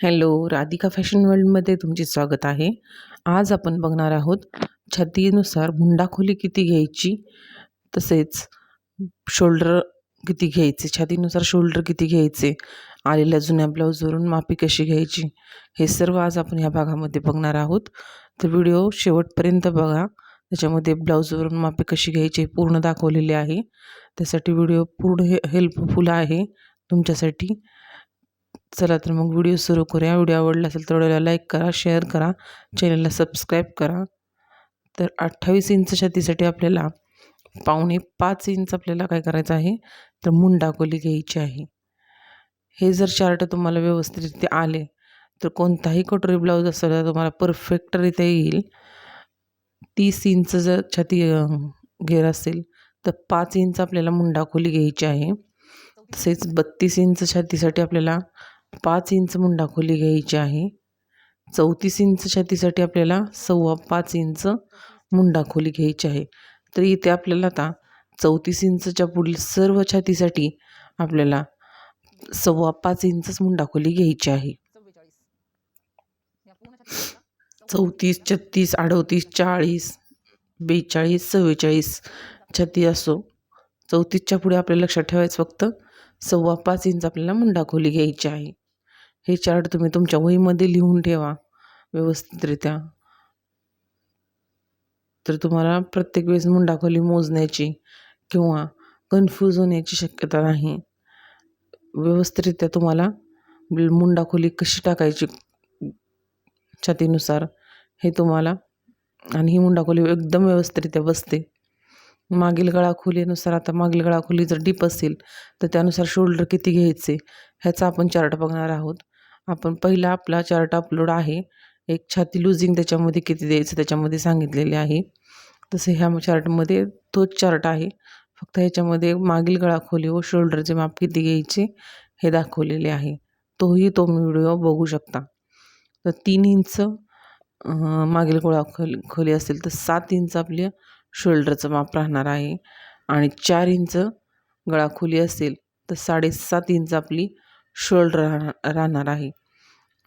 Hello Radhika fashion वर्ल्डमध्ये तुमचे स्वागत आहे. आज आपण बघणार आहोत छातीनुसार मुंडाखोली किती घ्यायची तसेच शोल्डर किती घ्यायचे छातीनुसार शोल्डर किती घ्यायचे आलेल्या जुन्या ब्लाऊजवरून मापी कशी घ्यायची हे सर्व आज आपण ह्या भागामध्ये बघणार आहोत. तर व्हिडिओ शेवटपर्यंत बघा त्याच्यामध्ये ब्लाऊजवरून मापी कशी घ्यायची पूर्ण दाखवलेले आहे. त्यासाठी व्हिडिओ पूर्ण हे हेल्पफुल आहे तुमच्यासाठी. चला तर मग व्हिडिओ सुरू करूया. व्हिडिओ आवडला असेल तर व्हिडिओला लाईक करा शेअर करा. चॅनलला सबस्क्राईब करा. तर अठ्ठावीस इंच छातीसाठी आपल्याला पावणे पाच इंच आपल्याला काय करायचं आहे? तर मुंडाकोली घ्यायची आहे. हे जर चार्ट तुम्हाला व्यवस्थितरित्या आले तर कोणताही कटोरी ब्लाऊज असेल तर तुम्हाला परफेक्टरित्या येईल. तीस इंच जर छाती घेर असेल तर पाच इंच आपल्याला मुंडाखोली घ्यायची आहे. तसेच बत्तीस इंच छातीसाठी आपल्याला पाच इंच मुंडाखोली घ्यायची आहे. चौतीस इंच छातीसाठी आपल्याला सव्वा पाच इंच मुंडाखोली घ्यायची आहे. तर इथे आपल्याला आता चौतीस इंचच्या पुढील सर्व छातीसाठी आपल्याला सव्वा पाच इंचच मुंडाखोली घ्यायची आहे. चौतीस छत्तीस अडतीस चाळीस बेचाळीस चव्वेचाळीस छाती असो. चौतीसच्या पुढे आपल्याला लक्षात ठेवायचं फक्त सव्वा पाच इंच आपल्याला मुंडाखोली घ्यायची आहे. हे चार्ट तुम्ही तुमच्या वहीमध्ये लिहून ठेवा व्यवस्थितरित्या. तर तुम्हाला प्रत्येक वेळेस मुंडाखोली मोजण्याची किंवा कन्फ्यूज होण्याची शक्यता नाही. व्यवस्थितरित्या तुम्हाला मुंडाखोली कशी टाकायची छातीनुसार हे तुम्हाला आणि ही मुंडाखोली एकदम व्यवस्थितरित्या बसते. मागील गळाखोलीनुसार आता मागील गळाखोली जर डीप असेल तर त्यानुसार शोल्डर किती घ्यायचे ह्याचा आपण चार्ट बघणार आहोत. आपण पहिला आपला चार्ट अपलोड आहे. एक छाती लुझिंग त्याच्यामध्ये किती द्यायचं त्याच्यामध्ये सांगितलेले आहे. तसे ह्या चार्टमध्ये तोच चार्ट आहे. फक्त ह्याच्यामध्ये मागील गळा खोली व शोल्डरचे माप किती घ्यायचे हे दाखवलेले आहे. तोही तो व्हिडिओ बघू शकता. तर तीन इंच मागील गोळा खोली खोली असेल तर सात इंच आपल्या शोल्डरचं माप राहणार आहे. आणि चार इंच गळा खोली असेल तर साडेसात इंच आपली शोल्डर राहणार राहणार आहे.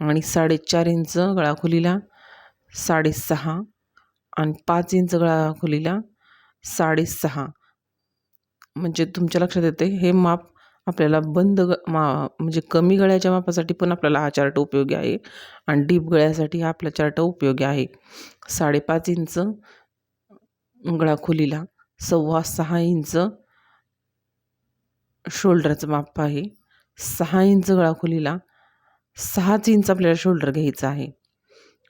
आणि साडेचार इंच गळाखोलीला साडेसहा आणि पाच इंच गळाखोलीला साडेसहा. म्हणजे तुमच्या लक्षात येते हे माप आपल्याला बंद ग मा म्हणजे कमी गळ्याच्या मापासाठी पण आपल्याला हा चार्ट उपयोगी आहे आणि डीप गळ्यासाठी हा आपला चार्ट उपयोगी आहे. साडेपाच इंच गळाखोलीला सव्वा सहा इंच शोल्डरचं माप आहे. सहा इंच गळाखोलीला सहाच इंच आपल्याला शोल्डर घ्यायचं आहे.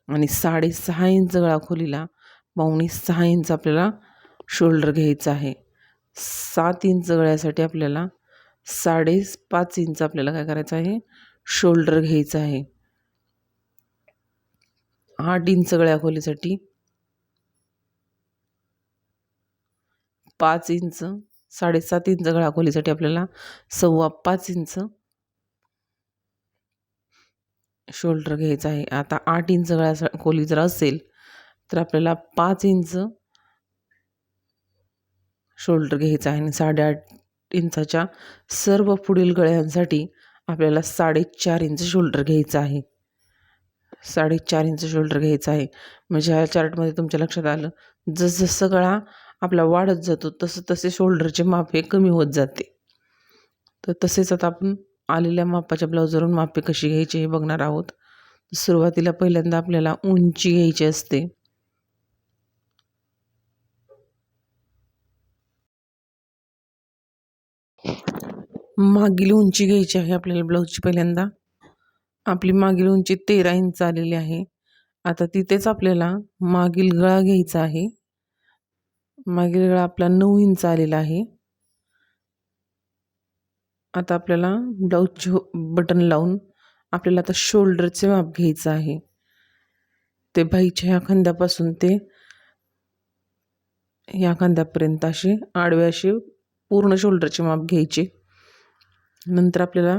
आणि साडेसहा इंच गळाखोलीला पावणे सहा इंच आपल्याला शोल्डर घ्यायचं आहे. सात इंच गळ्यासाठी आपल्याला साडे पाच इंच आपल्याला काय करायचं आहे? शोल्डर घ्यायचं आहे. आठ इंच गळ्या खोलीसाठी पाच इंच साडेसात इंच गळा खोलीसाठी आपल्याला सव्वा पाच इंच शोल्डर घ्यायचं आहे. आता आठ इंच गळ्या खोली जर असेल तर आपल्याला पाच इंच शोल्डर घ्यायचं आहे आणि साडेआठ इंचाच्या सर्व पुढील गळ्यांसाठी आपल्याला साडेचार इंच शोल्डर घ्यायचं आहे. साडेचार इंच शोल्डर घ्यायचं आहे. म्हणजे ह्या चार्टमध्ये तुमच्या लक्षात आलं जसजसं गळा आपला वाढत जातो तसं तसे शोल्डरचे माप हे कमी होत जाते. तर तसेच आता आपण आलेल्या मापाच्या ब्लाऊजवरून मापे कशी घ्यायची हे बघणार आहोत. सुरुवातीला पहिल्यांदा आपल्याला उंची घ्यायची असते. मागील उंची घ्यायची आहे आपल्याला ब्लाऊजची पहिल्यांदा. आपली मागील उंची तेरा इंच आलेली आहे. आता तिथेच आपल्याला मागील गळा घ्यायचा आहे. मागील गळा आपला नऊ इंच आलेला आहे. आता आपल्याला ब्लाऊजचे बटन लावून आपल्याला आता शोल्डरचे माप घ्यायचं आहे. ते बाईच्या ह्या खांद्यापासून ते ह्या खांद्यापर्यंत असे आडवे असे पूर्ण शोल्डरचे माप घ्यायचे. नंतर आपल्याला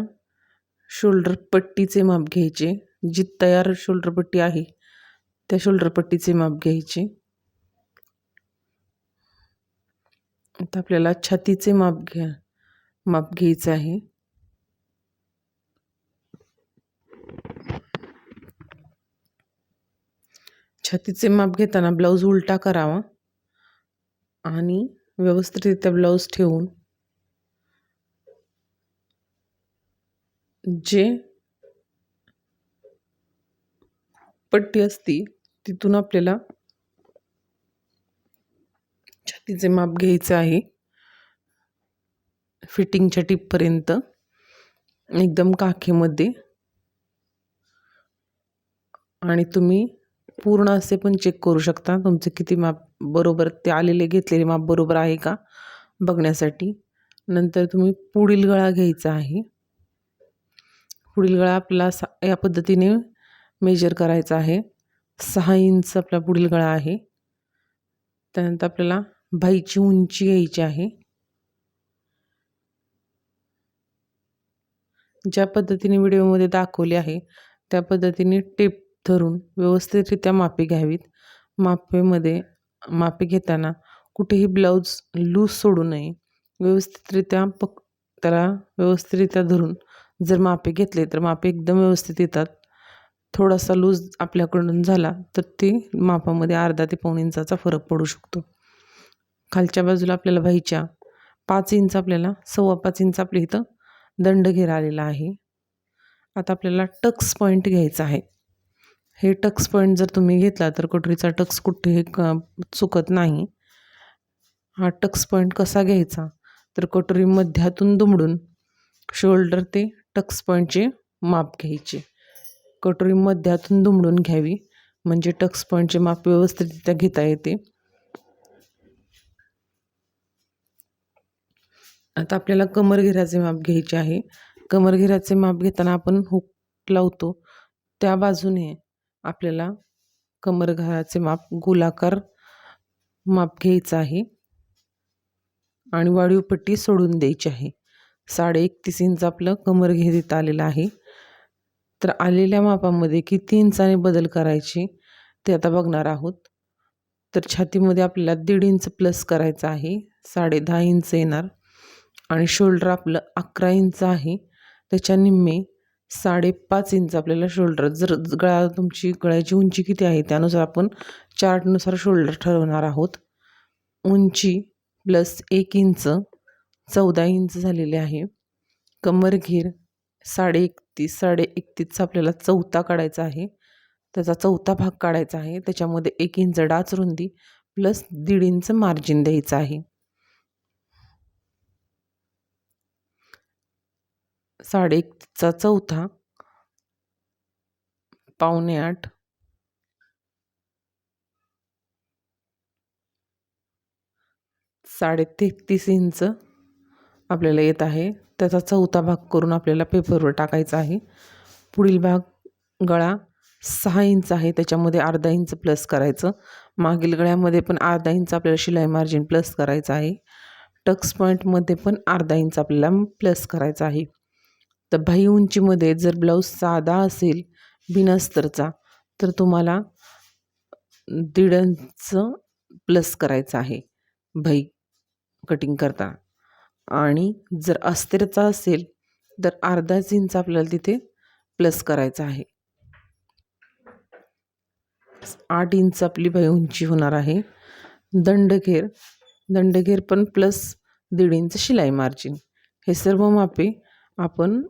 शोल्डर पट्टीचे माप घ्यायचे. जी तयार शोल्डर पट्टी आहे त्या शोल्डर पट्टीचे माप घ्यायचे. आता आपल्याला छातीचे माप घ्या. माप घ्यायचं आहे. छातीचे माप घेताना ब्लाऊज उलटा करावा आणि व्यवस्थितरित्या ब्लाऊज ठेवून जे पट्टी असती तिथून आपल्याला छातीचे माप घ्यायचं आहे. फिटिंगच्या टिपपर्यंत एकदम काखेमध्ये. आणि तुम्ही पूर्ण असे पण चेक करू शकता तुमचे किती माप बरोबर ते आलेले घेतलेले माप बरोबर आहे का बघण्यासाठी. नंतर तुम्ही पुढील गळा घ्यायचा आहे. पुढील गळा आपला सा या पद्धतीने मेजर करायचा आहे. सहा इंच आपला पुढील गळा आहे. त्यानंतर आपल्याला बाईची उंची घ्यायची आहे. ज्या पद्धतीने व्हिडिओमध्ये दाखवले आहे त्या पद्धतीने टेप धरून व्यवस्थितरित्या मापे घ्यावीत. मापेमध्ये मापे घेताना कुठेही ब्लाऊज लूज सोडू नये. व्यवस्थितरित्या पक त्याला व्यवस्थितरित्या धरून जर मापे घेतले तर मापे एकदम व्यवस्थित येतात. थोडासा लूज आपल्याकडून झाला तर ते मापामध्ये अर्धा ते पाऊण इंचाचा फरक पडू शकतो. खालच्या बाजूला आपल्याला व्हायच्या पाच इंच आपल्याला सव्वा पाच इंच आपल्या इथं दंड घेर आलेला आहे. आता आपल्याला टक्स पॉईंट घ्यायचा आहे. हे टक्स पॉईंट जर तुम्ही घेतला तर कटोरीचा टक्स कुठेही क चुकत नाही. हा टक्स पॉईंट कसा घ्यायचा? तर कटोरी मध्यातून दुमडून शोल्डर ते टक्स पॉईंटचे माप घ्यायचे. कटोरी मध्यातून दुमडून घ्यावी. म्हणजे टक्स पॉईंटचे माप व्यवस्थितरित्या घेता येते. आता आपल्याला कमरघेराचे माप घ्यायचे आहे. कमरघेराचे माप घेताना आपण हुक लावतो. त्या बाजूने आपल्याला कमरघराचे माप गोलाकार माप घ्यायचं आहे. आणि वाढीव पट्टी सोडून द्यायची आहे. साडे एकतीस इंच आपलं कमर घेरीत आलेलं आहे. तर आलेल्या मापामध्ये किती इंचाने बदल करायचे ते आता बघणार आहोत. तर छातीमध्ये आपल्याला दीड इंच प्लस करायचं आहे. साडे दहा इंच येणार. आणि शोल्डर आपलं अकरा इंच आहे. त्याच्या निम्मे साडेपाच इंच आपल्याला शोल्डर जर गळा तुमची गळ्याची उंची किती आहे त्यानुसार आपण चार्टनुसार शोल्डर ठरवणार आहोत. उंची प्लस एक इंच चौदा इंच झालेले आहे. कमर घेर साडे एकतीस साडे एकतीसचा आपल्याला चौथा काढायचा आहे. त्याचा चौथा भाग काढायचा आहे. त्याच्यामध्ये एक इंच डाच रुंदी प्लस दीड इंच मार्जिन द्यायचं आहे. साडे एकचा चौथा पावणे आठ. साडे तेहतीस इंच आपल्याला येत आहे. त्याचा चौथा भाग करून आपल्याला पेपरवर टाकायचा आहे. पुढील भाग गळा सहा इंच आहे. त्याच्यामध्ये अर्धा इंच प्लस करायचं. मागील गळ्यामध्ये पण अर्धा इंच आपल्याला शिलाई मार्जिन प्लस करायचं आहे. टक्स पॉईंटमध्ये पण अर्धा इंच आपल्याला प्लस करायचा आहे. तर बाही उंचीमध्ये जर ब्लाऊज साधा असेल बिनास्तरचा तर तुम्हाला दीड इंच प्लस करायचं आहे भाई कटिंग करताना आणि जर अस्तरचा असेल तर अर्धाच इंच आपल्याला तिथे प्लस करायचा आहे. आठ इंच आपली बाई उंची होणार आहे. दंडघेर दंडघेर पण प्लस दीड इंच शिलाई मार्जिन. हे सर्व मापे आपण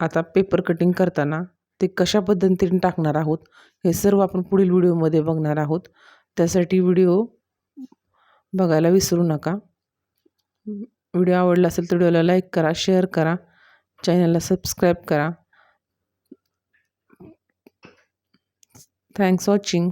आता पेपर कटिंग करताना ते कशा पद्धतीने टाकणार आहोत हे सर्व आपण पुढील व्हिडिओमध्ये बघणार आहोत. त्यासाठी व्हिडिओ बघायला विसरू नका. व्हिडिओ आवडला असेल तर व्हिडिओला लाईक करा शेअर करा चॅनलला सबस्क्राईब करा. Thanks watching